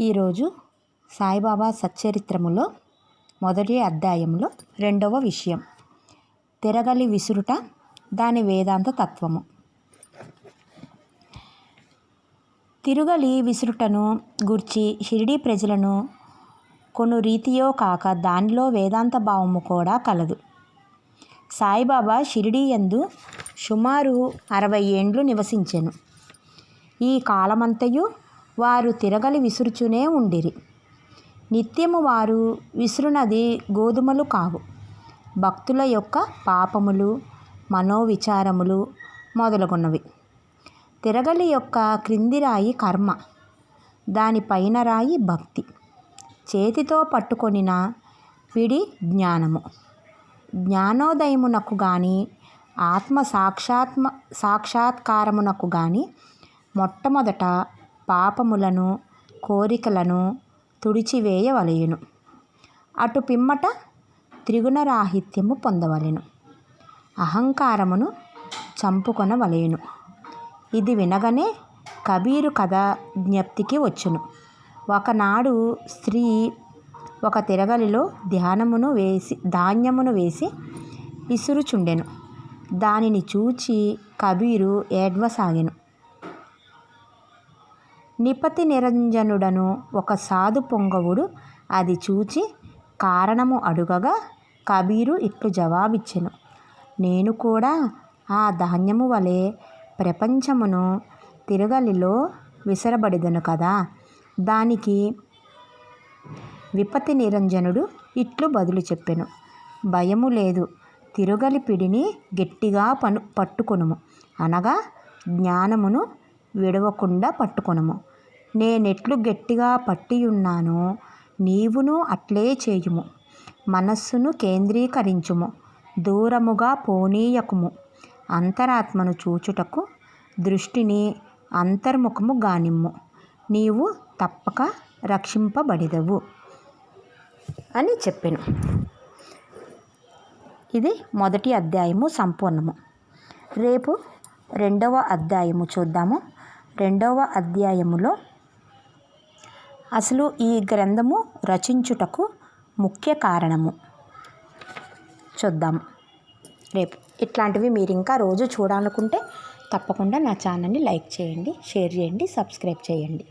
ఈరోజు సాయిబాబా సచ్చరిత్రములో మొదటి అధ్యాయంలో రెండవ విషయం. తిరగలి విసురుట దాని వేదాంత తత్వము. తిరుగలి విసురుటను గూర్చి షిరిడీ ప్రజలను కొను రీతియో కాక దానిలో వేదాంత భావము కూడా కలదు. సాయిబాబా షిరిడీ యందు సుమారు అరవై ఏండ్లు నివసించెను. ఈ కాలమంతయు వారు తిరగలి విసురుచునే ఉండిరి. నిత్యము వారు విసురునది గోధుమలు కావు. భక్తుల యొక్క పాపములు మనోవిచారములు మొదలగున్నవి తిరగలి యొక్క క్రింది రాయి కర్మ దానిపైన రాయి భక్తి. చేతితో పట్టుకొనిన పిడి జ్ఞానము. జ్ఞానోదయమునకు కానీ ఆత్మ సాక్షాత్మ సాక్షాత్కారమునకు కానీ మొట్టమొదట పాపములను కోరికలను తుడిచివేయవలయును అటు పిమ్మట త్రిగుణరాహిత్యము పొందవలెను. అహంకారమును చంపుకొనవలయును ఇది వినగనే కబీరు కథ జ్ఞప్తికి వచ్చును. ఒకనాడు స్త్రీ ఒక తిరగలిలో ధ్యానమును వేసి ధాన్యమును వేసి విసురుచుండెను. దానిని చూచి కబీరు ఏడ్వసాగెను. నిపతి నిరంజనుడను ఒక సాధు పొంగవుడు. అది చూచి కారణము అడుగగా కబీరు ఇట్లు జవాబిచ్చెను. నేను కూడా ఆ ధాన్యము వలె ప్రపంచమును తిరగలిలో విసరబడిదను కదా. దానికి విపతి నిరంజనుడు ఇట్లు బదులు చెప్పెను. భయము లేదు. తిరుగలి పిడిని గట్టిగా పను పట్టుకొనుము. అనగా జ్ఞానమును విడవకుండా పట్టుకొనుము. నేనెట్లు గట్టిగా పట్టియున్నానో నీవును అట్లే చేయుము. మనస్సును కేంద్రీకరించుము. దూరముగా పోనీయకుము. అంతరాత్మను చూచుటకు దృష్టిని అంతర్ముఖము గానిమ్ము. నీవు తప్పక రక్షింపబడిదవు అని చెప్పాను. ఇది మొదటి అధ్యాయము సంపూర్ణము. రేపు రెండవ అధ్యాయము చూద్దాము. రెండవ అధ్యాయములో అసలు ఈ గ్రంథము రచించుటకు ముఖ్య కారణము. చూద్దాం. రేపు ఇట్లాంటివి మీరు ఇంకా రోజు చూడాలనుకుంటే తప్పకుండా నా ఛానల్ని లైక్ చేయండి షేర్ చేయండి సబ్స్క్రైబ్ చేయండి.